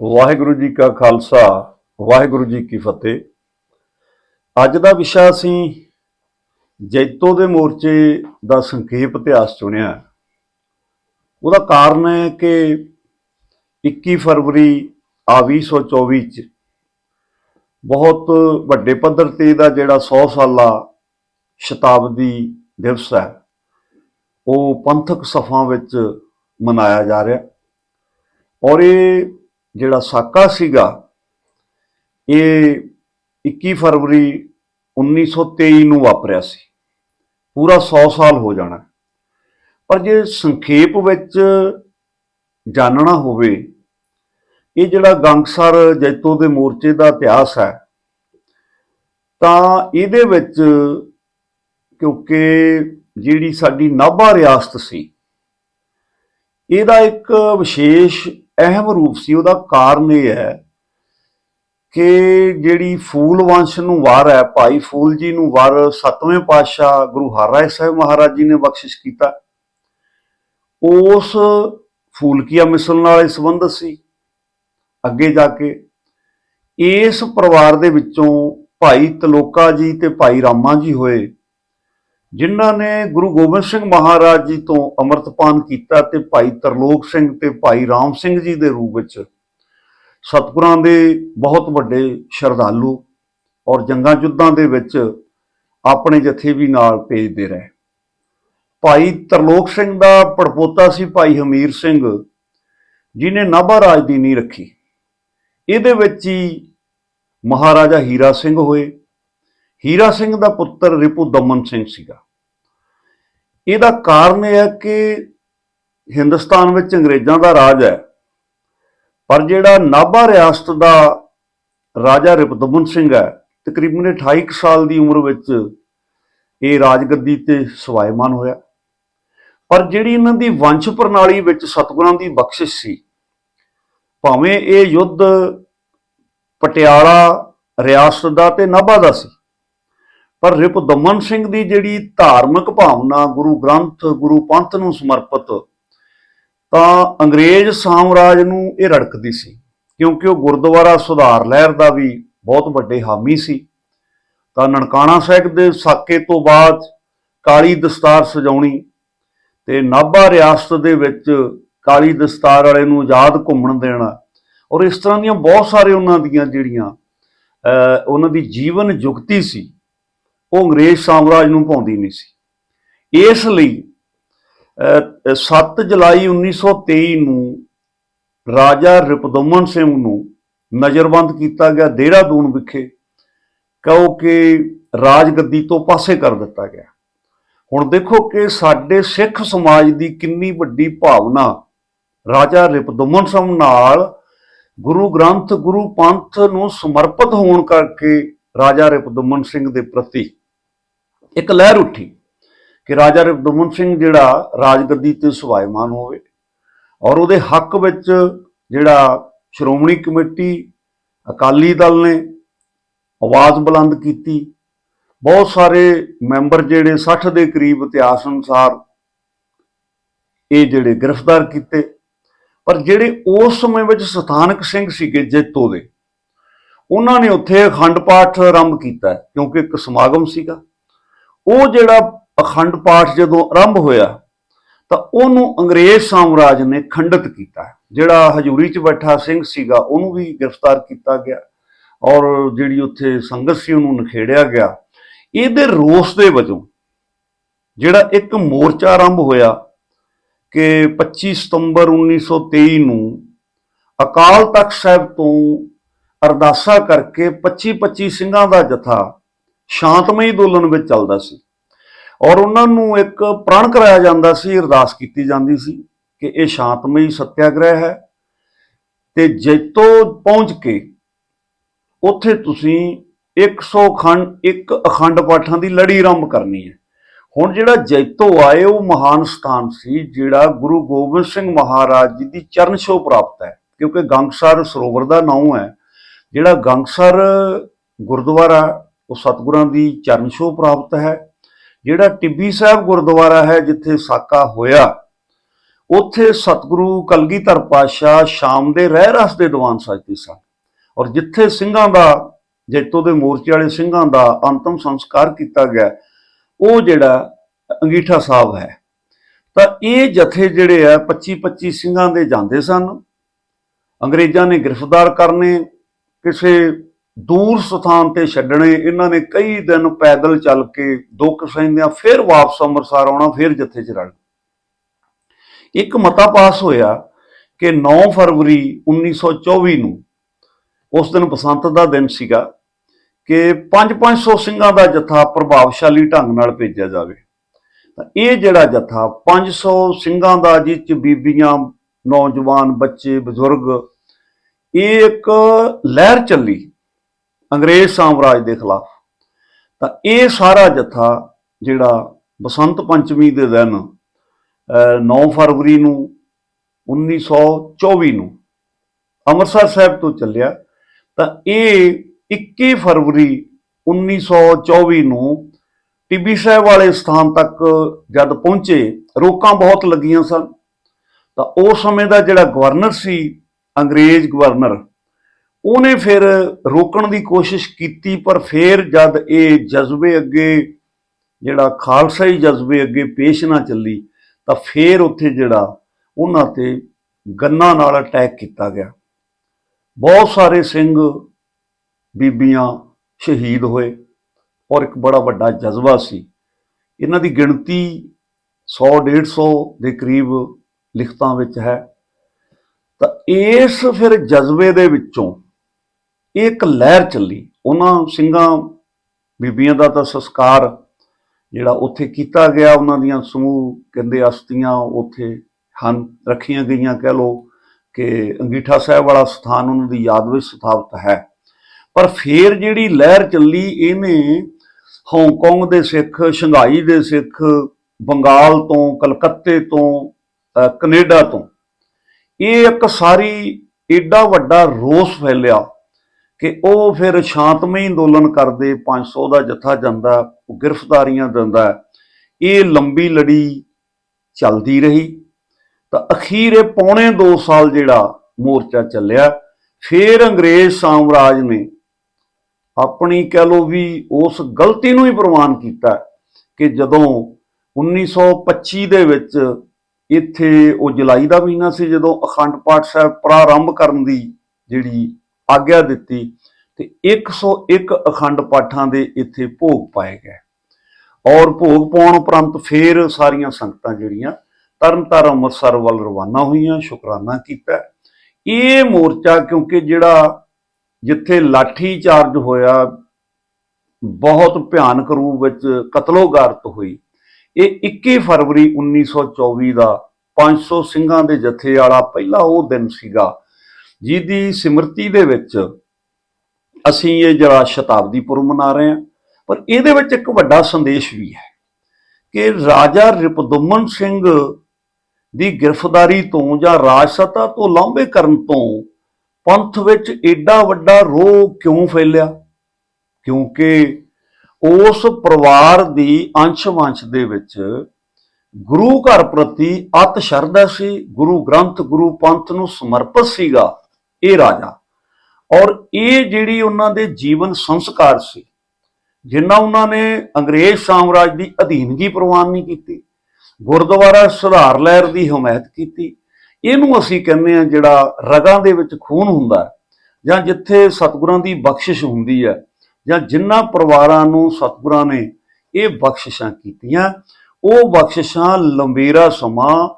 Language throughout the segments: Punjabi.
ਵਾਹਿਗੁਰੂ ਜੀ ਕਾ ਖਾਲਸਾ, ਵਾਹਿਗੁਰੂ ਜੀ ਕੀ ਫਤਿਹ। ਅੱਜ ਦਾ ਵਿਸ਼ਾ ਅਸੀਂ ਜੈਤੋ ਦੇ ਮੋਰਚੇ ਦਾ ਸੰਖੇਪ ਇਤਿਹਾਸ ਚੁਣਿਆ ਉਹਦਾ ਕਾਰਨ ਹੈ ਕਿ 21 ਫਰਵਰੀ ਆ 2024 ਚ ਬਹੁਤ ਵੱਡੇ ਪੱਧਰ ਤੇ ਦਾ ਜਿਹੜਾ 100 ਸਾਲਾ ਸ਼ਤਾਬਦੀ ਦਿਵਸ ਹੈ, ਉਹ ਪੰਥਕ ਸਫਾਂ ਵਿੱਚ ਮਨਾਇਆ ਜਾ ਰਿਹਾ। ਔਰ ਇਹ ਜਿਹੜਾ ਸਾਕਾ ਸੀਗਾ, ਇਹ 21 ਫਰਵਰੀ 1923 ਨੂੰ ਵਾਪਰਿਆ ਸੀ। ਪੂਰਾ 100 ਸਾਲ ਹੋ ਜਾਣਾ ਪਰ ਜੇ ਸੰਖੇਪ ਵਿੱਚ ਜਾਣਨਾ ਹੋਵੇ, ਇਹ ਜਿਹੜਾ ਗੰਗਸਰ ਜੈਤੋ ਦੇ ਮੋਰਚੇ ਦਾ ਇਤਿਹਾਸ ਹੈ, ਤਾਂ ਇਹਦੇ ਵਿੱਚ ਕਿਉਂਕਿ ਜਿਹੜੀ ਸਾਡੀ ਨਾਭਾ ਰਿਆਸਤ ਸੀ, ਇਹਦਾ ਇੱਕ ਵਿਸ਼ੇਸ਼ ਅਹਿਮ ਰੂਪ ਸੀ, ਉਹਦਾ ਕਾਰਨ ਇਹ ਹੈ ਕਿ ਜਿਹੜੀ ਫੂਲ ਵੰਸ਼ ਨੂੰ ਵਾਰ ਹੈ, ਭਾਈ ਫੂਲ ਜੀ ਨੂੰ ਵਾਰ ਸਤਵੇਂ ਪਾਤਸ਼ਾਹ ਗੁਰੂ ਹਰਰਾਏ ਸਾਹਿਬ ਮਹਾਰਾਜ ਜੀ ਨੇ ਬਖਸ਼ਿਸ਼ ਕੀਤਾ। ਉਸ ਫੂਲਕੀਆ ਮਿਸਲ ਨਾਲ ਇਹ ਸੰਬੰਧਿਤ ਸੀ। ਅੱਗੇ ਜਾ ਕੇ ਇਸ ਪਰਿਵਾਰ ਦੇ ਵਿੱਚੋਂ ਭਾਈ ਤਲੋਕਾ ਜੀ ਤੇ ਭਾਈ ਰਾਮਾ ਜੀ ਹੋਏ। ਜਿਨ੍ਹਾਂ ਨੇ ਗੁਰੂ ਗੋਬਿੰਦ ਸਿੰਘ ਮਹਾਰਾਜ ਜੀ ਤੋਂ ਅੰਮ੍ਰਿਤਪਾਨ ਕੀਤਾ ਤੇ ਭਾਈ ਤਰਲੋਕ ਸਿੰਘ ਤੇ ਭਾਈ ਰਾਮ ਸਿੰਘ ਜੀ ਦੇ ਰੂਪ ਵਿੱਚ ਸਤਿਗੁਰਾਂ ਦੇ ਬਹੁਤ ਵੱਡੇ ਸ਼ਰਧਾਲੂ ਔਰ ਜੰਗਾਂ ਜੁੱਧਾਂ ਦੇ ਵਿੱਚ ਆਪਣੇ ਜਥੇ ਵੀ ਨਾਲ ਭੇਜਦੇ ਰਹੇ। ਭਾਈ ਤਰਲੋਕ ਸਿੰਘ ਦਾ ਪੜਪੋਤਾ ਸੀ ਭਾਈ ਹਮੀਰ ਸਿੰਘ ਜਿਨੇ ਨਾਭਾ ਰਾਜ ਦੀ ਨੀਂਹ ਰੱਖੀ। ਇਹਦੇ ਵਿੱਚ ਹੀ ਮਹਾਰਾਜਾ ਹੀਰਾ ਸਿੰਘ ਹੋਏ ਹੀਰਾ ਸਿੰਘ ਦਾ ਪੁੱਤਰ ਰਿਪੂ ਦਮਨ ਸਿੰਘ ਸੀਗਾ। ਇਹਦਾ ਕਾਰਨ ਇਹ ਹੈ ਕਿ ਹਿੰਦੁਸਤਾਨ ਵਿੱਚ ਅੰਗਰੇਜ਼ਾਂ ਦਾ ਰਾਜ ਹੈ, ਪਰ ਜਿਹੜਾ ਨਾਭਾ ਰਿਆਸਤ ਦਾ ਰਾਜਾ ਰਿਪਦਮਨ ਸਿੰਘ ਹੈ, ਤਕਰੀਬਨ 28 ਕੁ ਸਾਲ ਦੀ ਉਮਰ ਵਿੱਚ ਇਹ ਰਾਜਗੱਦੀ ਤੇ ਸਵਾਇਮਾਨ ਹੋਇਆ। ਪਰ ਜਿਹੜੀ ਇਹਨਾਂ ਦੀ ਵੰਸ਼ ਪ੍ਰਣਾਲੀ ਵਿੱਚ ਸਤਿਗੁਰਾਂ ਦੀ ਬਖਸ਼ਿਸ਼ ਸੀ, ਭਾਵੇਂ ਇਹ ਯੁੱਧ ਪਟਿਆਲਾ ਰਿਆਸਤ ਦਾ ਤੇ ਨਾਭਾ ਦਾ ਸੀ ਪਰ ਰਿਪਦਮਨ ਸਿੰਘ ਦੀ ਜਿਹੜੀ ਧਾਰਮਿਕ ਭਾਵਨਾ ਗੁਰੂ ਗ੍ਰੰਥ, ਗੁਰੂ ਪੰਥ ਨੂੰ ਸਮਰਪਿਤ, ਤਾਂ ਅੰਗਰੇਜ਼ ਸਾਮਰਾਜ ਨੂੰ ਇਹ ਰੜਕਦੀ ਸੀ, ਕਿਉਂਕਿ ਉਹ ਗੁਰਦੁਆਰਾ ਸੁਧਾਰ ਲਹਿਰ ਦਾ ਵੀ ਬਹੁਤ ਵੱਡੇ ਹਾਮੀ ਸੀ। ਤਾਂ ਨਨਕਾਣਾ ਸਾਹਿਬ ਦੇ ਸਾਕੇ ਤੋਂ ਬਾਅਦ ਕਾਲੀ ਦਸਤਾਰ ਸਜਾਉਣੀ ਤੇ ਨਾਭਾ ਰਿਆਸਤ ਦੇ ਵਿੱਚ ਕਾਲੀ ਦਸਤਾਰ ਵਾਲੇ ਨੂੰ ਆਜ਼ਾਦ ਘੁੰਮਣ ਦੇਣਾ ਔਰ ਇਸ ਤਰ੍ਹਾਂ ਦੀਆਂ ਬਹੁਤ ਸਾਰੇ ਉਹਨਾਂ ਦੀਆਂ ਜਿਹੜੀਆਂ ਉਹਨਾਂ ਦੀ ਜੀਵਨ ਜੁਗਤੀ ਸੀ। ਉਹ ਅੰਗਰੇਜ਼ ਸਾਮਰਾਜ ਨੂੰ ਪਾਉਂਦੀ ਨਹੀਂ ਸੀ। ਇਸ ਲਈ ਅਹ, 7 ਜੁਲਾਈ 1923 ਨੂੰ ਰਾਜਾ ਰਿਪਦਮਨ ਸਿੰਘ ਨੂੰ ਨਜ਼ਰਬੰਦ ਕੀਤਾ ਗਿਆ ਦੇਹਰਾਦੂਨ ਵਿਖੇ ਕਿਉਂਕਿ ਰਾਜਗੱਦੀ ਤੋਂ ਪਾਸੇ ਕਰ ਦਿੱਤਾ ਗਿਆ। ਹੁਣ ਦੇਖੋ ਕਿ ਸਾਡੇ ਸਿੱਖ ਸਮਾਜ ਦੀ ਕਿੰਨੀ ਵੱਡੀ ਭਾਵਨਾ ਰਾਜਾ ਰਿਪਦਮਨ ਸਿੰਘ ਨਾਲ ਗੁਰੂ ਗ੍ਰੰਥ ਗੁਰੂ ਪੰਥ ਨੂੰ ਸਮਰਪਿਤ ਹੋਣ ਕਰਕੇ ਰਾਜਾ ਰਿਪਦਮਨ ਸਿੰਘ ਦੇ ਪ੍ਰਤੀ ਇੱਕ ਲਹਿਰ ਉੱਠੀ ਕਿ ਰਾਜਾ ਰਿਪਦਮਨ ਸਿੰਘ ਜਿਹੜਾ ਰਾਜਗੱਦੀ ਤੇ ਸੁਭਾਇਮਾਨ ਹੋਵੇ ਔਰ ਉਹਦੇ ਹੱਕ ਵਿੱਚ ਜਿਹੜਾ ਸ਼੍ਰੋਮਣੀ ਕਮੇਟੀ, ਅਕਾਲੀ ਦਲ ਨੇ ਆਵਾਜ਼ ਬੁਲੰਦ ਕੀਤੀ। ਬਹੁਤ ਸਾਰੇ ਮੈਂਬਰ ਜਿਹੜੇ 60 ਦੇ ਕਰੀਬ ਇਤਿਹਾਸ ਅਨੁਸਾਰ ਇਹ ਜਿਹੜੇ ਗ੍ਰਿਫਤਾਰ ਕੀਤੇ। ਪਰ ਜਿਹੜੇ ਉਸ ਸਮੇਂ ਵਿੱਚ ਸਥਾਨਕ ਸਿੰਘ ਸੀਗੇ ਜੇਤੋ ਦੇ, ਉਹਨਾਂ ਨੇ ਉੱਥੇ ਅਖੰਡ ਪਾਠ ਆਰੰਭ ਕੀਤਾ ਕਿਉਂਕਿ ਇੱਕ ਸਮਾਗਮ ਸੀਗਾ। ਉਹ ਜਿਹੜਾ ਅਖੰਡ ਪਾਠ ਜਦੋਂ ਆਰੰਭ ਹੋਇਆ, ਤਾਂ ਉਹਨੂੰ ਅੰਗਰੇਜ਼ ਸਾਮਰਾਜ ਨੇ ਖੰਡਿਤ ਕੀਤਾ। ਜਿਹੜਾ ਹਜੂਰੀ 'ਚ ਬੈਠਾ ਸਿੰਘ ਸੀਗਾ, ਉਹਨੂੰ ਵੀ ਗ੍ਰਿਫਤਾਰ ਕੀਤਾ ਗਿਆ ਔਰ ਜਿਹੜੀ ਉੱਥੇ ਸੰਗਤ ਸੀ, ਉਹਨੂੰ ਨਖੇੜਿਆ ਗਿਆ। ਇਹਦੇ ਰੋਸ ਦੇ ਵਜੋਂ ਜਿਹੜਾ ਇੱਕ ਮੋਰਚਾ ਆਰੰਭ ਹੋਇਆ ਕਿ 25 ਸਤੰਬਰ 1923 ਨੂੰ ਅਕਾਲ ਤਖਤ ਸਾਹਿਬ ਤੋਂ ਅਰਦਾਸਾ ਕਰਕੇ 25 25 ਸਿੰਘਾਂ ਦਾ ਜਥਾ ਸ਼ਾਂਤਮਈ ਅੰਦੋਲਨ ਵਿੱਚ ਚੱਲਦਾ ਸੀ। ਔਰ ਉਹਨਾਂ ਨੂੰ ਇੱਕ ਪ੍ਰਣ ਕਰਾਇਆ ਜਾਂਦਾ ਸੀ, ਅਰਦਾਸ ਕੀਤੀ ਜਾਂਦੀ ਸੀ ਕਿ ਇਹ ਸ਼ਾਂਤਮਈ ਸਤਿਆਗ੍ਰਹਿ ਹੈ ਤੇ ਜੈਤੋ ਪਹੁੰਚ ਕੇ ਉੱਥੇ ਤੁਸੀਂ 100 ਖੰਡ, ਇੱਕ ਅਖੰਡ ਪਾਠਾਂ ਦੀ ਲੜੀ ਆਰੰਭ ਕਰਨੀ ਹੈ। ਹੁਣ ਜਿਹੜਾ ਜੈਤੋ ਆਏ, ਉਹ ਮਹਾਨ ਸਥਾਨ ਸੀ, ਜਿਹੜਾ ਗੁਰੂ ਗੋਬਿੰਦ ਸਿੰਘ ਮਹਾਰਾਜ ਜੀ ਦੀ ਚਰਨ ਛੋਹ ਪ੍ਰਾਪਤ ਹੈ, ਕਿਉਂਕਿ ਗੰਗਸਰ ਸਰੋਵਰ ਦਾ ਨਾਮ ਹੈ। ਜਿਹੜਾ ਗੰਗਸਰ ਗੁਰਦੁਆਰਾ ਉਹ ਸਤਿਗੁਰਾਂ ਦੀ ਚਰਨ ਛੋਹ ਪ੍ਰਾਪਤ ਹੈ। ਜਿਹੜਾ ਟਿੱਬੀ ਸਾਹਿਬ ਗੁਰਦੁਆਰਾ ਹੈ, ਜਿੱਥੇ ਸਾਕਾ ਹੋਇਆ, ਉੱਥੇ ਸਤਿਗੁਰੂ ਕਲਗੀਧਰ ਪਾਤਸ਼ਾਹ ਸ਼ਾਮ ਦੇ ਰਹਿ ਰਸ ਦੇ ਦੀਵਾਨ ਸਜਦੇ ਸਨ। ਔਰ ਜਿੱਥੇ ਸਿੰਘਾਂ ਦਾ, ਜੈਤੋ ਦੇ ਮੋਰਚੇ ਵਾਲੇ ਸਿੰਘਾਂ ਦਾ ਅੰਤਮ ਸੰਸਕਾਰ ਕੀਤਾ ਗਿਆ, ਉਹ ਜਿਹੜਾ ਅੰਗੀਠਾ ਸਾਹਿਬ ਹੈ। ਤਾਂ ਇਹ ਜਥੇ ਜਿਹੜੇ ਆ 25 25 ਸਿੰਘਾਂ ਦੇ ਜਾਂਦੇ ਸਨ। ਅੰਗਰੇਜ਼ਾਂ ਨੇ ਗ੍ਰਿਫਤਾਰ ਕਰਨੇ, ਕਿਸੇ ਦੂਰ ਸਥਾਨ ਤੇ ਛੱਡਣੇ, ਇਹਨਾਂ ਨੇ ਕਈ ਦਿਨ ਪੈਦਲ ਚੱਲ ਕੇ ਦੁੱਖ ਸਹਿੰਦਿਆਂ ਫਿਰ ਵਾਪਸ ਅੰਮ੍ਰਿਤਸਰ ਆਉਣਾ, ਫਿਰ ਜੱਥੇ ਚ ਰਲ ਇੱਕ ਮਤਾ ਪਾਸ ਹੋਇਆ ਕਿ 9 ਫਰਵਰੀ 1924 ਨੂੰ ਉਸ ਦਿਨ ਬਸੰਤ ਦਾ ਦਿਨ ਸੀਗਾ ਕਿ 5-500 ਸਿੰਘਾਂ ਦਾ ਜਥਾ ਪ੍ਰਭਾਵਸ਼ਾਲੀ ਢੰਗ ਨਾਲ ਭੇਜਿਆ ਜਾਵੇ। ਤਾਂ ਇਹ ਜਿਹੜਾ ਜਥਾ 500 ਸਿੰਘਾਂ ਦਾ ਜਿਸ ਚ ਬੀਬੀਆਂ, ਨੌਜਵਾਨ, ਬੱਚੇ, ਬਜ਼ੁਰਗ, ਇਹ ਇੱਕ ਲਹਿਰ ਚੱਲੀ। ਅੰਗਰੇਜ਼ ਸਾਮਰਾਜ ਦੇ ਖਿਲਾਫ। ਤਾਂ ਇਹ ਸਾਰਾ ਜਥਾ ਜਿਹੜਾ ਬਸੰਤ ਪੰਚਮੀ ਦੇ ਦਿਨ, ਅਹ 9 ਫਰਵਰੀ ਨੂੰ 1924 ਨੂੰ ਅੰਮ੍ਰਿਤਸਰ ਸਾਹਿਬ ਤੋਂ ਚੱਲਿਆ। ਤਾਂ ਇਹ 21 ਫਰਵਰੀ 1924 ਨੂੰ ਟਿੱਬੀ ਸਾਹਿਬ ਵਾਲੇ ਸਥਾਨ ਤੱਕ ਜਦ ਪਹੁੰਚੇ, ਰੋਕਾਂ ਬਹੁਤ ਲੱਗੀਆਂ ਸਨ। ਤਾਂ ਉਸ ਸਮੇਂ ਦਾ ਜਿਹੜਾ ਗਵਰਨਰ ਸੀ, ਅੰਗਰੇਜ਼ ਗਵਰਨਰ ਉਹਨੇ ਫਿਰ ਰੋਕਣ ਦੀ ਕੋਸ਼ਿਸ਼ ਕੀਤੀ, ਪਰ ਫਿਰ ਜਦ ਇਹ ਜਜ਼ਬੇ ਅੱਗੇ, ਜਿਹੜਾ ਖਾਲਸਾਈ ਜਜ਼ਬੇ ਅੱਗੇ ਪੇਸ਼ ਨਾ ਚੱਲੀ, ਤਾਂ ਫਿਰ ਉੱਥੇ ਜਿਹੜਾ ਉਹਨਾਂ ਤੇ ਗੰਨਾ ਨਾਲ ਅਟੈਕ ਕੀਤਾ ਗਿਆ। ਬਹੁਤ ਸਾਰੇ ਸਿੰਘ ਬੀਬੀਆਂ ਸ਼ਹੀਦ ਹੋਏ, ਔਰ ਇੱਕ ਬੜਾ ਵੱਡਾ ਜਜ਼ਬਾ ਸੀ। ਇਹਨਾਂ ਦੀ ਗਿਣਤੀ 100 150 ਦੇ ਕਰੀਬ ਲਿਖਤਾਂ ਵਿੱਚ ਹੈ। ਤਾਂ ਇਸ ਫਿਰ ਜਜ਼ਬੇ ਦੇ ਵਿੱਚੋਂ ਇਹ ਇੱਕ ਲਹਿਰ ਚੱਲੀ। ਉਹਨਾਂ ਸਿੰਘਾਂ, ਬੀਬੀਆਂ ਦਾ ਤਾਂ ਸੰਸਕਾਰ ਜਿਹੜਾ ਉੱਥੇ ਕੀਤਾ ਗਿਆ, ਉਹਨਾਂ ਦੀਆਂ ਸਮੂਹ ਕਹਿੰਦੇ ਅਸਤੀਆਂ ਉੱਥੇ ਹਨ, ਰੱਖੀਆਂ ਗਈਆਂ ਕਹਿ ਲੋ ਕਿ ਅੰਗੀਠਾ ਸਾਹਿਬ ਵਾਲਾ ਸਥਾਨ ਉਹਨਾਂ ਦੀ ਯਾਦ ਵਿੱਚ ਸਥਾਪਿਤ ਹੈ। ਪਰ ਫੇਰ ਜਿਹੜੀ ਲਹਿਰ ਚੱਲੀ, ਇਹਨੇ ਹਾਂਗਕਾਂਗ ਦੇ ਸਿੱਖ, ਸ਼ੰਘਾਈ ਦੇ ਸਿੱਖ, ਬੰਗਾਲ ਤੋਂ, ਕਲਕੱਤੇ ਤੋਂ ਅਹ ਕੈਨੇਡਾ ਤੋਂ ਇਹ ਇੱਕ ਸਾਰੀ ਏਡਾ ਵੱਡਾ ਰੋਸ ਫੈਲਿਆ। ਕਿ ਉਹ ਫਿਰ ਸ਼ਾਂਤਮਈ ਅੰਦੋਲਨ ਕਰਦੇ 500 ਦਾ ਜਥਾ ਜਾਂਦਾ, ਉਹ ਗ੍ਰਿਫਤਾਰੀਆਂ ਦਿੰਦਾ। ਇਹ ਲੰਬੀ ਲੜੀ ਚੱਲਦੀ ਰਹੀ। ਤਾਂ ਅਖੀਰ ਇਹ ਪੌਣੇ 2 ਸਾਲ ਜਿਹੜਾ ਮੋਰਚਾ ਚੱਲਿਆ, ਫਿਰ ਅੰਗਰੇਜ਼ ਸਾਮਰਾਜ ਨੇ ਆਪਣੀ ਕਹਿ ਲੋ ਵੀ ਉਸ ਗਲਤੀ ਨੂੰ ਹੀ ਪ੍ਰਵਾਨ ਕੀਤਾ ਕਿ ਜਦੋਂ 1925 ਦੇ ਵਿੱਚ ਇੱਥੇ ਉਹ ਜੁਲਾਈ ਦਾ ਮਹੀਨਾ ਸੀ, ਜਦੋਂ ਅਖੰਡ ਪਾਠ ਸਾਹਿਬ ਪ੍ਰਾਰੰਭ ਕਰਨ ਦੀ ਜਿਹੜੀ ਆਗਿਆ ਦਿੱਤੀ ਤੇ 101 ਅਖੰਡ ਪਾਠਾਂ ਦੇ ਇੱਥੇ ਭੋਗ ਪਾਏ ਗਏ। ਔਰ ਭੋਗ ਪਾਉਣ ਉਪਰੰਤ ਫੇਰ ਸਾਰੀਆਂ ਸੰਗਤਾਂ ਜਿਹੜੀਆਂ ਤਰਨਤਾਰਨ ਅੰਮ੍ਰਿਤਸਰ ਵੱਲ ਰਵਾਨਾ ਹੋਈਆਂ, ਸ਼ੁਕਰਾਨਾ ਕੀਤਾ। ਇਹ ਮੋਰਚਾ ਕਿਉਂਕਿ ਜਿਹੜਾ ਜਿੱਥੇ ਲਾਠੀ ਚਾਰਜ ਹੋਇਆ, ਬਹੁਤ ਭਿਆਨਕ ਰੂਪ ਵਿੱਚ ਕਤਲੋਗਾਰਤ ਹੋਈ। ਇਹ 21 ਫਰਵਰੀ 1924 ਦਾ 500 ਸਿੰਘਾਂ ਦੇ ਜਥੇ ਵਾਲਾ ਪਹਿਲਾ ਉਹ ਦਿਨ ਸੀਗਾ ਜਿਹਦੀ ਸਿਮਰਤੀ ਦੇ ਵਿੱਚ ਅਸੀਂ ਇਹ ਜਿਹੜਾ ਸ਼ਤਾਬਦੀ ਪੁਰਬ ਮਨਾ ਰਹੇ ਹਾਂ, ਪਰ ਇਹਦੇ ਵਿੱਚ ਇੱਕ ਵੱਡਾ ਸੰਦੇਸ਼ ਵੀ ਹੈ ਕਿ ਰਾਜਾ ਰਿਪਦਮਨ ਸਿੰਘ ਦੀ ਗ੍ਰਿਫਤਾਰੀ ਤੋਂ ਜਾਂ ਰਾਜਸਤਾ ਤੋਂ ਲਾਂਭੇ ਕਰਨ ਤੋਂ ਪੰਥ ਵਿੱਚ ਏਡਾ ਵੱਡਾ ਰੋਹ ਕਿਉਂ ਫੈਲਿਆ? ਕਿਉਂਕਿ ਉਸ ਪਰਿਵਾਰ ਦੀ ਅੰਸ਼-ਵੰਸ਼ ਦੇ ਵਿੱਚ ਗੁਰੂ ਘਰ ਪ੍ਰਤੀ ਅਤ ਸ਼ਰਧਾ ਸੀ, ਗੁਰੂ ਗ੍ਰੰਥ, ਗੁਰੂ ਪੰਥ ਨੂੰ ਸਮਰਪਿਤ ਸੀਗਾ। ਇਹ ਰਾਜਾ। ਔਰ ਇਹ ਜਿਹੜੀ ਉਹਨਾਂ ਦੇ ਜੀਵਨ ਸੰਸਕਾਰ ਸੀ, ਜਿੰਨਾ ਉਹਨਾਂ ਨੇ ਅੰਗਰੇਜ਼ ਸਾਮਰਾਜ ਦੀ ਅਧੀਨਗੀ ਪ੍ਰਵਾਨ ਨਹੀਂ ਕੀਤੀ, ਗੁਰਦੁਆਰਾ ਸੁਧਾਰ ਲਹਿਰ ਦੀ ਹਮਾਇਤ ਕੀਤੀ, ਇਹਨੂੰ ਅਸੀਂ ਕਹਿੰਦੇ ਆ ਜਿਹੜਾ ਰਗਾਂ ਦੇ ਵਿੱਚ ਖੂਨ ਹੁੰਦਾ ਜਾਂ ਜਿੱਥੇ ਸਤਿਗੁਰਾਂ ਦੀ ਬਖਸ਼ਿਸ਼ ਹੁੰਦੀ ਹੈ, ਜਾਂ ਜਿਨ੍ਹਾਂ ਪਰਿਵਾਰਾਂ ਨੂੰ ਸਤਿਗੁਰਾਂ ਨੇ ਇਹ ਬਖਸ਼ਿਸ਼ਾਂ ਕੀਤੀਆਂ, ਉਹ ਬਖਸ਼ਿਸ਼ਾਂ ਲੰਬੇਰਾ ਸਮਾਂ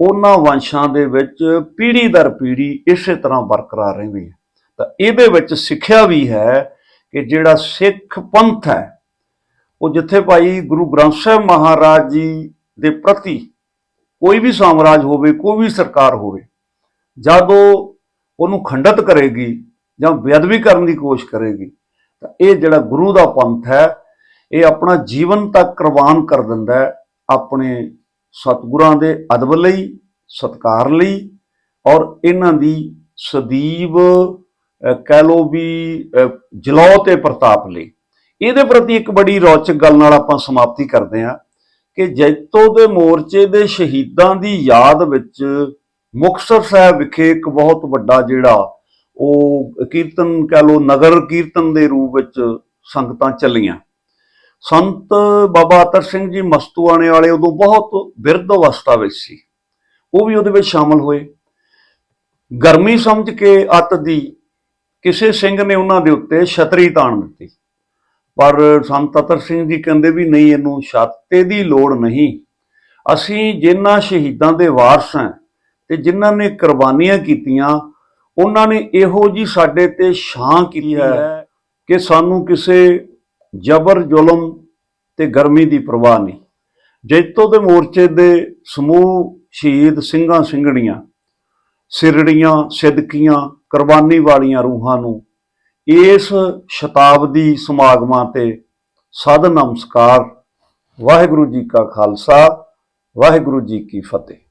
ਉਹਨਾਂ ਵੰਸ਼ਾਂ ਦੇ ਵਿੱਚ ਪੀੜ੍ਹੀ ਦਰ ਪੀੜ੍ਹੀ ਇਸੇ ਤਰ੍ਹਾਂ ਬਰਕਰਾਰ ਰਹਿੰਦੀ ਹੈ। ਤਾਂ ਇਹਦੇ ਵਿੱਚ ਸਿੱਖਿਆ ਵੀ ਹੈ ਕਿ ਜਿਹੜਾ ਸਿੱਖ ਪੰਥ ਹੈ, ਉਹ ਜਿੱਥੇ ਭਾਈ ਗੁਰੂ ਗ੍ਰੰਥ ਸਾਹਿਬ ਮਹਾਰਾਜ ਜੀ ਦੇ ਪ੍ਰਤੀ ਕੋਈ ਵੀ ਸਾਮਰਾਜ ਹੋਵੇ, ਕੋਈ ਵੀ ਸਰਕਾਰ ਹੋਵੇ, ਜਦ ਉਹ ਉਹਨੂੰ ਖੰਡਿਤ ਕਰੇਗੀ ਜਾਂ ਬੇਅਦਬੀ ਕਰਨ ਦੀ ਕੋਸ਼ਿਸ਼ ਕਰੇਗੀ, ਤਾਂ ਇਹ ਜਿਹੜਾ ਗੁਰੂ ਦਾ ਪੰਥ ਹੈ, ਇਹ ਆਪਣਾ ਜੀਵਨ ਤੱਕ ਕੁਰਬਾਨ ਕਰ ਦਿੰਦਾ ਆਪਣੇ ਸਤਿਗੁਰਾਂ ਦੇ ਅਦਬ ਲਈ, ਸਤਕਾਰ ਲਈ ਔਰ ਇਹਨਾਂ ਦੀ ਸਦੀਵ ਕਹਿ ਲੋ ਵੀ ਜਲੌ ਤੇ ਪ੍ਰਤਾਪ ਲਈ। ਇਹਦੇ ਪ੍ਰਤੀ ਇੱਕ ਬੜੀ ਰੌਚਕ ਗੱਲ ਨਾਲ ਆਪਾਂ ਸਮਾਪਤੀ ਕਰਦੇ ਹਾਂ ਕਿ ਜੈਤੋ ਦੇ ਮੋਰਚੇ ਦੇ ਸ਼ਹੀਦਾਂ ਦੀ ਯਾਦ ਵਿੱਚ ਮੁਕਤਸਰ ਸਾਹਿਬ ਵਿਖੇ ਇੱਕ ਬਹੁਤ ਵੱਡਾ ਜਿਹੜਾ ਉਹ ਕੀਰਤਨ, ਕਹ ਲੋ ਨਗਰ ਕੀਰਤਨ ਦੇ ਰੂਪ ਵਿੱਚ ਸੰਗਤਾਂ ਚੱਲੀਆਂ। ਸੰਤ ਬਾਬਾ ਅਤਰ ਸਿੰਘ ਜੀ ਮਸਤੂਆਣੇ ਵਾਲੇ ਉਦੋਂ ਬਹੁਤ ਬਿਰਧ ਅਵਸਥਾ ਵਿੱਚ ਸੀ। ਉਹ ਵੀ ਉਹਦੇ ਵਿੱਚ ਸ਼ਾਮਲ ਹੋਏ। ਗਰਮੀ ਸਮਝ ਕੇ ਅੱਤ ਦੀ ਕਿਸੇ ਸਿੰਘ ਨੇ ਉਹਨਾਂ ਦੇ ਉੱਤੇ ਛਤਰੀ ਤਾਣ ਦਿੱਤੀ। ਪਰ ਸੰਤ ਅਤਰ ਸਿੰਘ ਜੀ ਕਹਿੰਦੇ ਵੀ ਨਹੀਂ ਇਹਨੂੰ ਛਾਤੇ ਦੀ ਲੋੜ ਨਹੀਂ। ਅਸੀਂ ਜਿਨ੍ਹਾਂ ਸ਼ਹੀਦਾਂ ਦੇ ਵਾਰਸ ਹਾਂ ਤੇ ਜਿਨ੍ਹਾਂ ਨੇ ਕੁਰਬਾਨੀਆਂ ਕੀਤੀਆਂ ਉਹਨਾਂ ਨੇ ਇਹੋ ਜੀ ਸਾਡੇ ਤੇ ਛਾਂ ਕੀਤੀ ਹੈ। ਕਿ ਸਾਨੂੰ ਕਿਸੇ ਜ਼ਬਰ ਜ਼ੁਲਮ ਤੇ ਗਰਮੀ ਦੀ ਪਰਵਾਹ ਨਹੀਂ। ਜੈਤੋ ਦੇ ਮੋਰਚੇ ਦੇ ਸਮੂਹ ਸ਼ਹੀਦ ਸਿੰਘਾਂ ਸਿੰਘਣੀਆਂ ਸਿਰੜੀਆਂ, ਸਿਦਕੀਆਂ, ਕੁਰਬਾਨੀ ਵਾਲੀਆਂ ਰੂਹਾਂ ਨੂੰ ਇਸ ਸ਼ਤਾਬਦੀ ਸਮਾਗਮਾਂ ਤੇ ਸਦ ਨਮਸਕਾਰ। ਵਾਹਿਗੁਰੂ ਜੀ ਕਾ ਖਾਲਸਾ, ਵਾਹਿਗੁਰੂ ਜੀ ਕੀ ਫਤਿਹ।